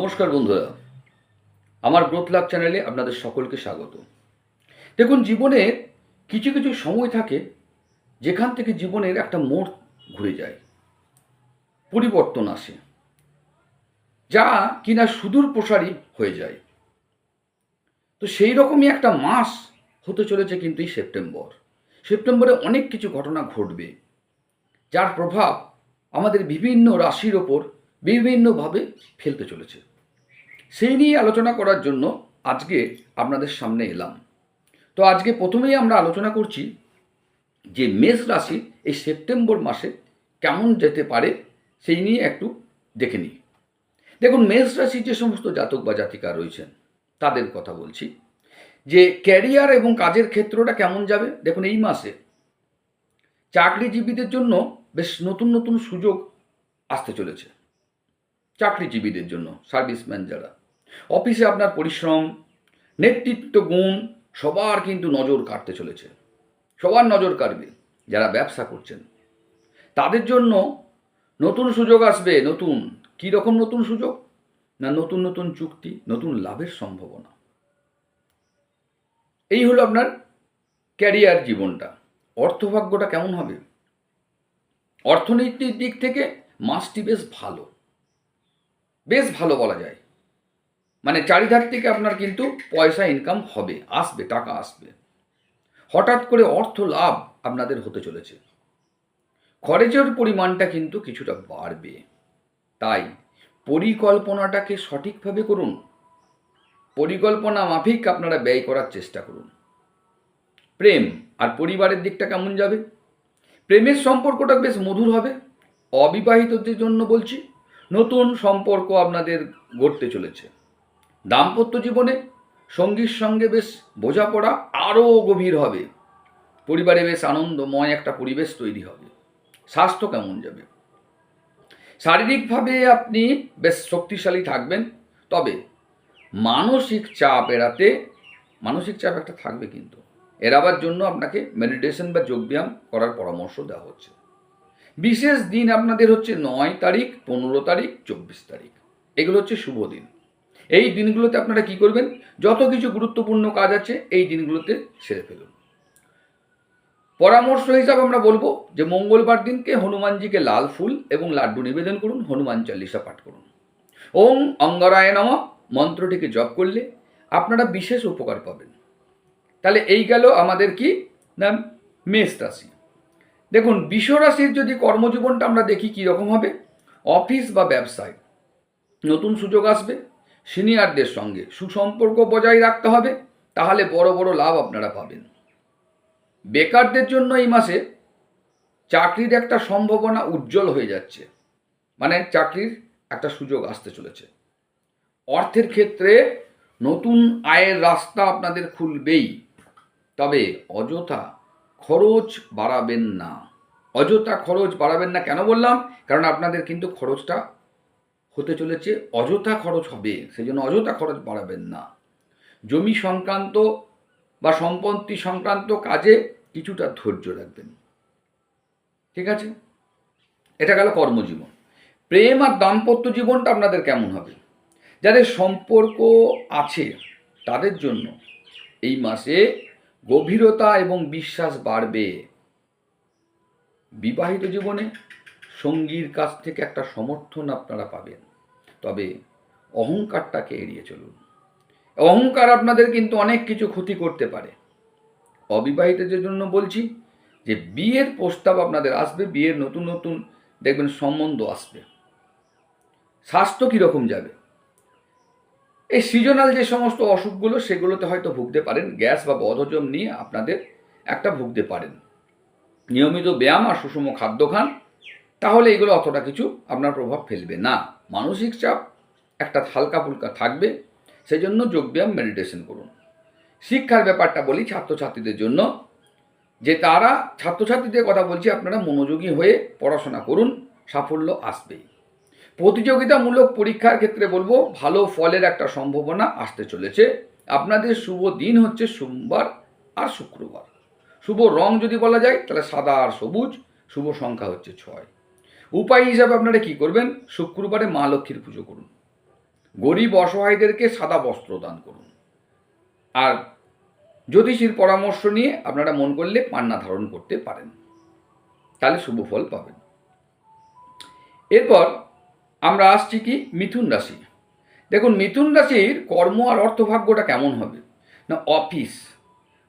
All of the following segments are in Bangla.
নমস্কার বন্ধুরা। আমার গ্রোথ লাভ চ্যানেলে আপনাদের সকলকে স্বাগত। দেখুন, জীবনে কিছু কিছু সময় থাকে যেখান থেকে জীবনের একটা মোড় ঘুরে যায়, পরিবর্তন আসে, যা কিনা সুদূর প্রসারী হয়ে যায়। তো সেই রকমই একটা মাস হতে চলেছে কিন্তু এই সেপ্টেম্বর সেপ্টেম্বরে অনেক কিছু ঘটনা ঘটবে, যার প্রভাব আমাদের বিভিন্ন রাশির ওপর বিভিন্নভাবে ফেলতে চলেছে। সেই নিয়ে আলোচনা করার জন্য আজকে আপনাদের সামনে এলাম। তো আজকে প্রথমেই আমরা আলোচনা করছি যে মেষ রাশি এই সেপ্টেম্বর মাসে কেমন যেতে পারে সেই নিয়ে একটু দেখে নিই। দেখুন, মেষ রাশির যে সমস্ত জাতক বা জাতিকা রয়েছেন, তাদের কথা বলছি। যে ক্যারিয়ার এবং কাজের ক্ষেত্রটা কেমন যাবে? দেখুন, এই মাসে চাকরিজীবীদের জন্য বেশ নতুন নতুন সুযোগ আসতে চলেছে। চাকরিজীবীদের জন্য, সার্ভিসম্যান যারা অফিসে আপনার পরিশ্রম, নেতৃত্ব, গুণ, সবার কিন্তু নজর কাটতে চলেছে। সবার নজর কাটবে যারা ব্যবসা করছেন। তাদের জন্য নতুন সুযোগ আসবে, নতুন। কী রকম নতুন সুযোগ? না নতুন নতুন চুক্তি, নতুন লাভের সম্ভাবনা। এই হলো আপনার ক্যারিয়ার জীবনটা। অর্থভাগ্যটা কেমন হবে? অর্থনীতির দিক থেকে মাসটি বেশ ভালো। বেশ ভালো বলা যায়। মানে চারিধার থেকে আপনার কিন্তু পয়সা ইনকাম হবে, আসবে, টাকা আসবে। হঠাৎ করে অর্থ লাভ আপনাদের হতে চলেছে। খরচের পরিমাণটা কিন্তু কিছুটা বাড়বে। তাই পরিকল্পনাটাকে সঠিকভাবে করুন। পরিকল্পনা মাফিক আপনারা ব্যয় করার চেষ্টা করুন। প্রেম আর পরিবারের দিকটা কেমন যাবে? প্রেমের সম্পর্কটা বেশ মধুর হবে। অবিবাহিতদের জন্য বলছি, নতুন সম্পর্ক আপনাদের গড়তে চলেছে। দাম্পত্য জীবনে সঙ্গীর সঙ্গে বেশ বোঝাপড়া আরও গভীর হবে। পরিবারে বেশ আনন্দময় একটা পরিবেশ তৈরি হবে। স্বাস্থ্য কেমন যাবে? শারীরিকভাবে আপনি বেশ শক্তিশালী থাকবেন, তবে মানসিক চাপ এড়াতে, মানসিক চাপ একটা থাকবে কিন্তু। এড়াবার জন্য আপনাকে মেডিটেশন বা যোগব্যায়াম করার পরামর্শ দেওয়া হচ্ছে। বিশেষ দিন আপনাদের হচ্ছে নয় তারিখ, পনেরো তারিখ, চব্বিশ তারিখ। এগুলো হচ্ছে শুভ দিন। এই দিনগুলোতে আপনারা কি করবেন? যত কিছু গুরুত্বপূর্ণ কাজ আছে, এই দিনগুলোতে সেরে ফেলুন। পরামর্শ হিসাবে আমরা বলব যে, মঙ্গলবার দিনকে হনুমানজিকে লাল ফুল এবং লাড্ডু নিবেদন করুন, হনুমান চালিসা পাঠ করুন। ওং অঙ্গরায় নম, মন্ত্রটিকে জপ করলে আপনারা বিশেষ উপকার পাবেন। তাহলে এই গেল আমাদের কি? না, মেষ রাশি। দেখুন, বিষ রাশির যদি কর্মজীবনটা আমরা দেখি কী রকম হবে? অফিস বা ব্যবসায় নতুন সুযোগ আসবে সিনিয়রদের সঙ্গে সুসম্পর্ক বজায় রাখতে হবে, তাহলে বড় বড় লাভ আপনারা পাবেন। বেকারদের জন্য এই মাসে চাকরির একটা সম্ভাবনা উজ্জ্বল হয়ে যাচ্ছে। মানে চাকরির একটা সুযোগ আসতে চলেছে। অর্থের ক্ষেত্রে নতুন আয়ের রাস্তা আপনাদের খুলবেই, তবে অযথা খরচ বাড়াবেন না। অযথা খরচ বাড়াবেন না কেন বললাম? কারণ আপনাদের কিন্তু খরচটা হতে চলেছে, অযথা খরচ হবে সেই জন্য অযথা খরচ বাড়াবেন না। জমি সংক্রান্ত বা সম্পত্তি সংক্রান্ত কাজে কিছুটা ধৈর্য রাখবেন। ঠিক আছে? এটা গেল কর্মজীবন। প্রেম আর দাম্পত্য জীবনটা আপনাদের কেমন হবে? যাদের সম্পর্ক আছে, তাদের জন্য এই মাসে গভীরতা এবং বিশ্বাস বাড়বে। বিবাহিত জীবনে সঙ্গীর কাছ থেকে একটা সমর্থন আপনারা পাবেন। তবে অহংকারটাকে এড়িয়ে চলুন। অহংকার আপনাদের কিন্তু অনেক কিছু ক্ষতি করতে পারে। অবিবাহিতদের জন্য বলছি যে, বিয়ের প্রস্তাব আপনাদের আসবে, বিয়ের নতুন নতুন দেখবেন সম্বন্ধ আসবে। স্বাস্থ্য কীরকম যাবে? এই সিজনাল যে সমস্ত অসুখগুলো, সেগুলোতে হয়তো ভুগতে পারেন। গ্যাস বা বদহজম নিয়ে আপনাদের একটা ভুগতে পারেন। নিয়মিত ব্যায়াম আর সুষম খাদ্য খান। তাহলে এগুলো অতটা কিছু আপনার প্রভাব ফেলবে না। মানসিক চাপ একটা হালকা ফুলকা থাকবে সেই জন্য যোগব্যায়াম মেডিটেশন করুন। শিক্ষার ব্যাপারটা বলি ছাত্রছাত্রীদের জন্য, যে তারা ছাত্রছাত্রীদের কথা বলছি, আপনারা মনোযোগী হয়ে পড়াশোনা করুন, সাফল্য আসবেই প্রতিযোগিতামূলক পরীক্ষার ক্ষেত্রে বলব, ভালো ফলের একটা সম্ভাবনা আসতে চলেছে। আপনাদের শুভ দিন হচ্ছে সোমবার আর শুক্রবার। শুভ রং যদি বলা যায়, তাহলে সাদা আর সবুজ, শুভ সংখ্যা হচ্ছে ছয়। উপায় হিসাবে আপনারা কি করবেন? শুক্রবারে মা লক্ষ্মীর পুজো করুন। গরিব অসহায়দেরকে সাদা বস্ত্র দান করুন। আর জ্যোতিষীর পরামর্শ নিয়ে আপনারা মন করলে পান্না ধারণ করতে পারেন। তাহলে শুভ ফল পাবেন। এরপর আমরা আসছি কি? মিথুন রাশি। দেখুন, মিথুন রাশির কর্ম আর অর্থভাগ্যটা কেমন হবে? না, অফিস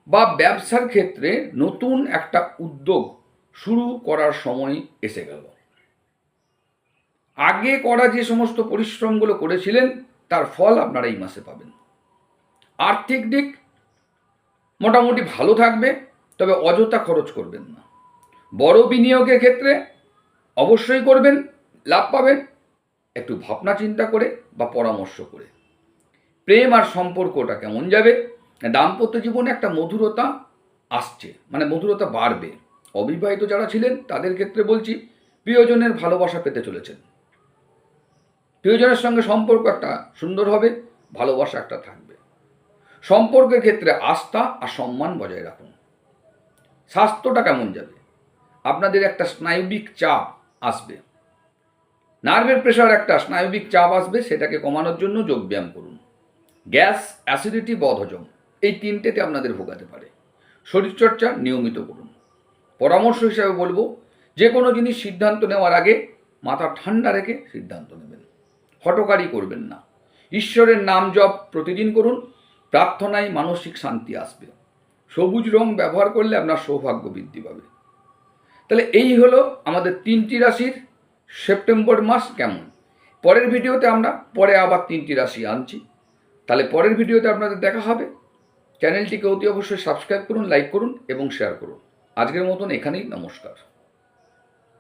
বা ব্যবসার ক্ষেত্রে নতুন একটা উদ্যোগ শুরু করার সময় এসে গেল। আগে করা যে সমস্ত পরিশ্রমগুলো করেছিলেন, তার ফল আপনারা এই মাসে পাবেন। আর্থিক দিক মোটামুটি ভালো থাকবে, তবে অযথা খরচ করবেন না। বড় বিনিয়োগের ক্ষেত্রে অবশ্যই করবেন, লাভ পাবেন, একটু ভাবনা চিন্তা করে বা পরামর্শ করে। প্রেম আর সম্পর্কটা কেমন যাবে? দাম্পত্য জীবনে একটা মধুরতা আসছে মানে মধুরতা বাড়বে। অবিবাহিত যারা ছিলেন, তাদের ক্ষেত্রে বলছি, প্রিয়জনের ভালোবাসা পেতে চলেছেন। প্রিয়জনের সঙ্গে সম্পর্ক একটা সুন্দর হবে, ভালোবাসা একটা থাকবে। সম্পর্কের ক্ষেত্রে আস্থা আর সম্মান বজায় রাখুন। স্বাস্থ্যটা কেমন যাবে? আপনাদের একটা স্নায়বিক চাপ আসবে। নার্ভের প্রেশার একটা স্নায়বিক চাপ আসবে, সেটাকে কমানোর জন্য যোগব্যায়াম করুন। গ্যাস, অ্যাসিডিটি, বদহজম, এই তিনটেতে আপনাদের ভোগাতে পারে। শরীরচর্চা নিয়মিত করুন। পরামর্শ হিসাবে বলব, যে কোনো জিনিস সিদ্ধান্ত নেওয়ার আগে মাথা ঠান্ডা রেখে সিদ্ধান্ত নেবেন। হটকারি করবেন না। ঈশ্বরের নাম জপ প্রতিদিন করুন, প্রার্থনায় মানসিক শান্তি আসবে। সবুজ রং ব্যবহার করলে আপনার সৌভাগ্য বৃদ্ধি পাবে। তাহলে এই হলো আমাদের তিনটি রাশির সেপ্টেম্বর মাস কেমন। পরের ভিডিওতে আমরা, পরে আবার তিনটি রাশি আনছি। তাহলে পরের ভিডিওতে আপনাদের দেখা হবে। চ্যানেলটিকে অতি অবশ্যই সাবস্ক্রাইব করুন, লাইক করুন এবং শেয়ার করুন। আজকের মতন এখানেই, নমস্কার।